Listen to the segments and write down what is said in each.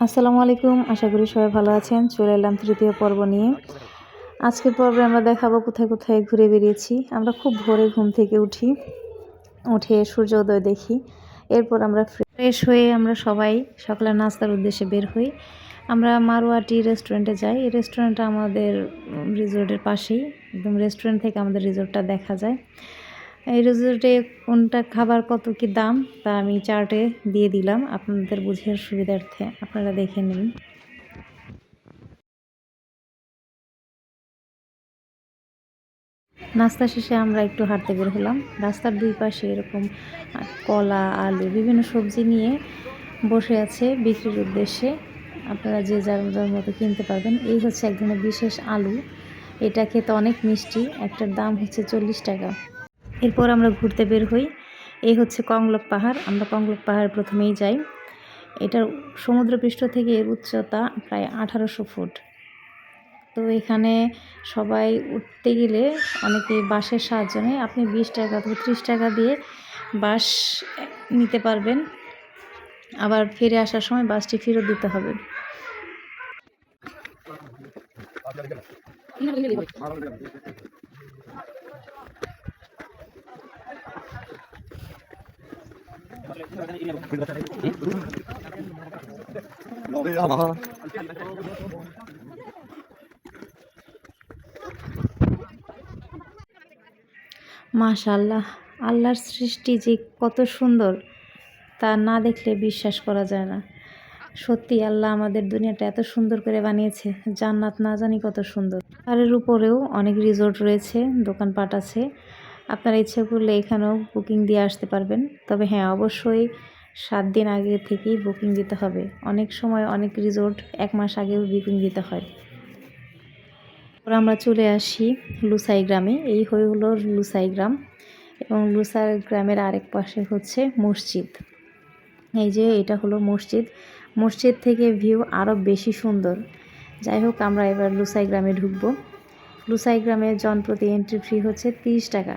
আসসালামু আলাইকুম, আশা করি সবাই ভালো আছেন। চলে এলাম তৃতীয় পর্ব নিয়ে। আজকের পর্বে আমরা দেখাবো কোথায় কোথায় ঘুরে বেরিয়েছি। আমরা খুব ভোরে ঘুম থেকে উঠি, উঠে সূর্যোদয় দেখি, এরপর আমরা ফ্রেশ হয়ে আমরা সবাই সকালে নাস্তার উদ্দেশ্যে বের হই। আমরা মারোয়াটি রেস্টুরেন্টে যাই। এই রেস্টুরেন্টটা আমাদের রিসোর্টের পাশেই। একদম রেস্টুরেন্ট থেকে আমাদের রিসোর্টটা দেখা যায়। এই রিসোর্টে কোনটা খাবার কত কি দাম, তা আমি চার্টে দিয়ে দিলাম আপনাদের বুঝের সুবিধার্থে, আপনারা দেখে নিন। নাস্তা শেষে আমরা একটু হাঁটতে বের হলাম। রাস্তার দুই পাশে এরকম কলা, আলু, বিভিন্ন সবজি নিয়ে বসে আছে বিক্রির উদ্দেশ্যে। আপনারা যে যার যার মতো কিনতে পারবেন। এই হচ্ছে এক ধরনের বিশেষ আলু। এটা খেতে অনেক মিষ্টি। একটার দাম হচ্ছে চল্লিশ টাকা। এরপর আমরা ঘুরতে বের হই। এই হচ্ছে কংলক পাহাড়। আমরা কংলক পাহাড় প্রথমেই যাই। এটার সমুদ্রপৃষ্ঠ থেকে এর উচ্চতা প্রায় আঠারোশো ফুট। তো এখানে সবাই উঠতে গেলে অনেকে বাসের সাহায্য নেয়। আপনি বিশ টাকা অথবা ত্রিশ টাকা দিয়ে বাস নিতে পারবেন। আবার ফিরে আসার সময় বাসটি ফেরত দিতে হবে। মাশাল্লাহ আল্লাহর সৃষ্টি যে কত সুন্দর, তা না দেখলে বিশ্বাস করা যায় না। সত্যি আল্লাহ আমাদের দুনিয়াটা এত সুন্দর করে বানিয়েছে, জান্নাত না জানি কত সুন্দর। পাহাড়ের উপরেও অনেক রিসোর্ট রয়েছে, দোকানপাট আছে। আপনারা ইচ্ছে করলে এখানেও বুকিং দিয়ে আসতে পারবেন। তবে হ্যাঁ অবশ্যই সাত দিন আগে থেকেই বুকিং দিতে হবে। অনেক সময় অনেক রিসোর্ট এক মাস আগেও বুকিং দিতে হয়। তারপর আমরা চলে আসি লুসাই গ্রামে। এই হয়ে হলো লুসাই গ্রাম এবং লুসাই গ্রামের আরেক পাশে হচ্ছে মসজিদ। এই যে এটা হলো মসজিদ। মসজিদ থেকে ভিউ আরও বেশি সুন্দর। যাই হোক, আমরা এবার লুসাই গ্রামে ঢুকবো। লুসাই গ্রামে জনপ্রতি এন্ট্রি ফি হচ্ছে তিরিশ টাকা।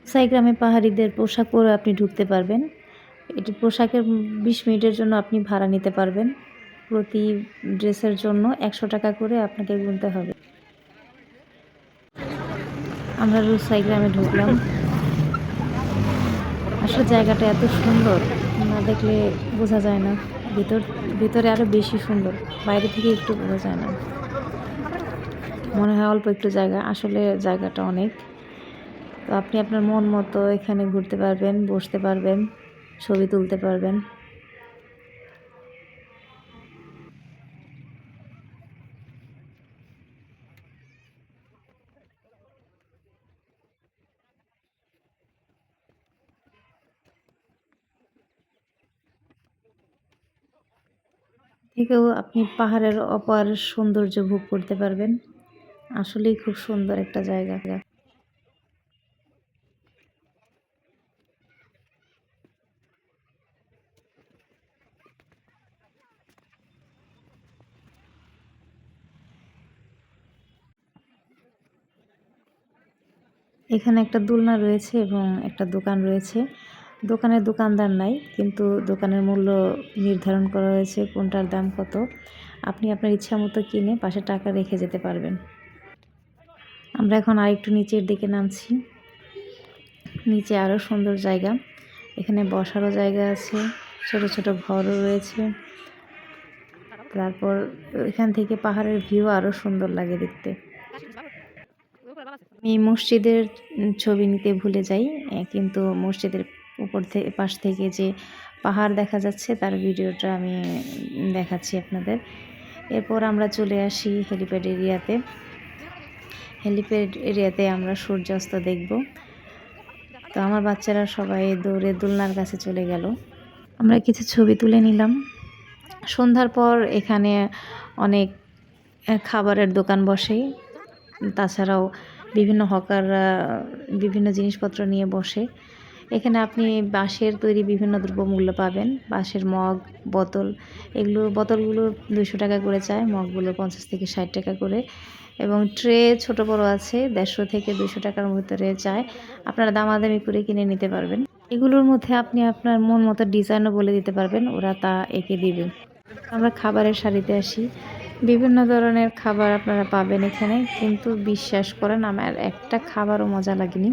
লুসাই গ্রামে পাহাড়িদের পোশাক পরে আপনি ঢুকতে পারবেন। এটি পোশাকের বিশ মিনিটের জন্য আপনি ভাড়া নিতে পারবেন। প্রতি ড্রেসের জন্য একশো টাকা করে আপনাকে গুনতে হবে। আমরা রুসাই গ্রামে ঢুকলাম। আসলে জায়গাটা এত সুন্দর, না দেখলে বোঝা যায় না। ভিতর, ভিতরে আরও বেশি সুন্দর, বাইরে থেকে একটু বোঝা যায় না। মনে হয় অল্প একটু জায়গা, আসলে জায়গাটা অনেক। তো আপনি আপনার মন মতো এখানে ঘুরতে পারবেন, বসতে পারবেন, ছবি তুলতে পারবেন। থেকেও আপনি পাহাড়ের অপার সৌন্দর্য ভোগ করতে পারবেন। আসলেই খুব সুন্দর একটা জায়গা। এখানে একটা দোলনা রয়েছে এবং একটা দোকান রয়েছে। দোকানের দোকানদার নাই, কিন্তু দোকানের মূল্য নির্ধারণ করা হয়েছে কোনটার দাম কত। আপনি আপনার ইচ্ছা মতো কিনে পাশে টাকা রেখে যেতে পারবেন। আমরা এখন আরেকটু নিচের দিকে নামছি। নিচে আরও সুন্দর জায়গা। এখানে বসারও জায়গা আছে, ছোট ছোট ঘরও রয়েছে। তারপর এখান থেকে পাহাড়ের ভিউ আরও সুন্দর লাগে দেখতে। আমি মসজিদের ছবি নিতে ভুলে যাই কিন্তু মসজিদের উপর থেকে পাশ থেকে যে পাহাড় দেখা যাচ্ছে, তার ভিডিওটা আমি দেখাচ্ছি আপনাদের। এরপর আমরা চলে আসি হেলিপ্যাড এরিয়াতে। হেলিপ্যাড এরিয়াতে আমরা সূর্যাস্ত দেখব। তো আমার বাচ্চারা সবাই দৌড়ে দোলনার কাছে চলে গেল। আমরা কিছু ছবি তুলে নিলাম। সন্ধ্যার পর এখানে অনেক খাবারের দোকান বসে। তাছাড়াও বিভিন্ন হকাররা বিভিন্ন জিনিসপত্র নিয়ে বসে। এখানে আপনি বাঁশের তৈরি বিভিন্ন দ্রব্যমূল্য পাবেন। বাঁশের মগ, বোতল, এগুলো বোতলগুলো দুশো টাকা করে চায়, মগগুলো পঞ্চাশ থেকে ষাট টাকা করে। এবং ট্রে ছোট বড় আছে, দেড়শো থেকে দুশো টাকার ভিতরে চায়। আপনারা দামাদামি করে কিনে নিতে পারবেন। এগুলোর মধ্যে আপনি আপনার মন মতো ডিজাইনও বলে দিতে পারবেন, ওরা তা এঁকে দিবে। আমরা খাবারের সারিতে আসি। বিভিন্ন ধরনের খাবার আপনারা পাবেন এখানে, কিন্তু বিশ্বাস করেন আমার একটা খাবারও মজা লাগেনি।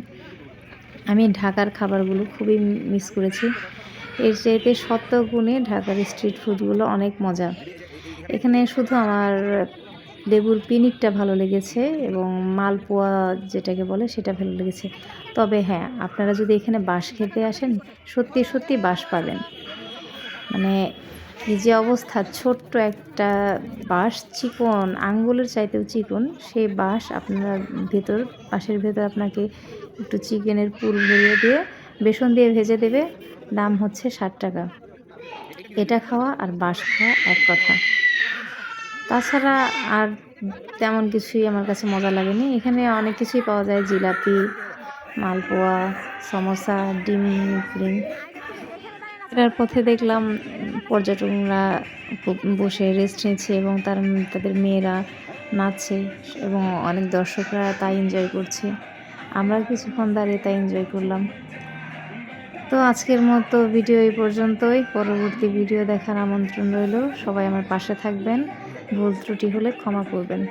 আমি ঢাকার খাবারগুলো খুবই মিস করেছি। এর চাইতে গুণে ঢাকার স্ট্রিট ফুডগুলো অনেক মজা। এখানে শুধু আমার লেবুর পিনিকটা ভালো লেগেছে এবং মালপোয়া যেটাকে বলে সেটা ভালো লেগেছে। তবে হ্যাঁ আপনারা যদি এখানে বাঁশ খেতে আসেন, সত্যি সত্যি বাঁশ পাবেন। মানে এই যে অবস্থা, ছোট্ট একটা বাঁশ চিকন, আঙ্গুলের চাইতেও চিকন সেই বাঁশ আপনার ভেতর, বাঁশের ভেতর আপনাকে একটু চিকেনের পুর ভরিয়ে দিয়ে বেসন দিয়ে ভেজে দেবে, দাম হচ্ছে ষাট টাকা। এটা খাওয়া আর বাঁশ খাওয়া এক কথা। তাছাড়া আর তেমন কিছুই আমার কাছে মজা লাগেনি। এখানে অনেক কিছুই পাওয়া যায়, জিলাপি, মালপোয়া, সমোসা, ডিম ক্রিম এটার পথে দেখলাম পর্যটকরা বসে রেস্ট নিচ্ছে এবং তার তাদের মেয়েরা নাচছে এবং অনেক দর্শকরা তাই এনজয় করছে। আমরা কিছুক্ষণ দাঁড়িয়ে তাই এনজয় করলাম। তো আজকের মতো ভিডিও এই পর্যন্তই। পরবর্তী ভিডিও দেখার আমন্ত্রণ রইল। সবাই আমার পাশে থাকবেন। ভুল ত্রুটি হলে ক্ষমা করবেন।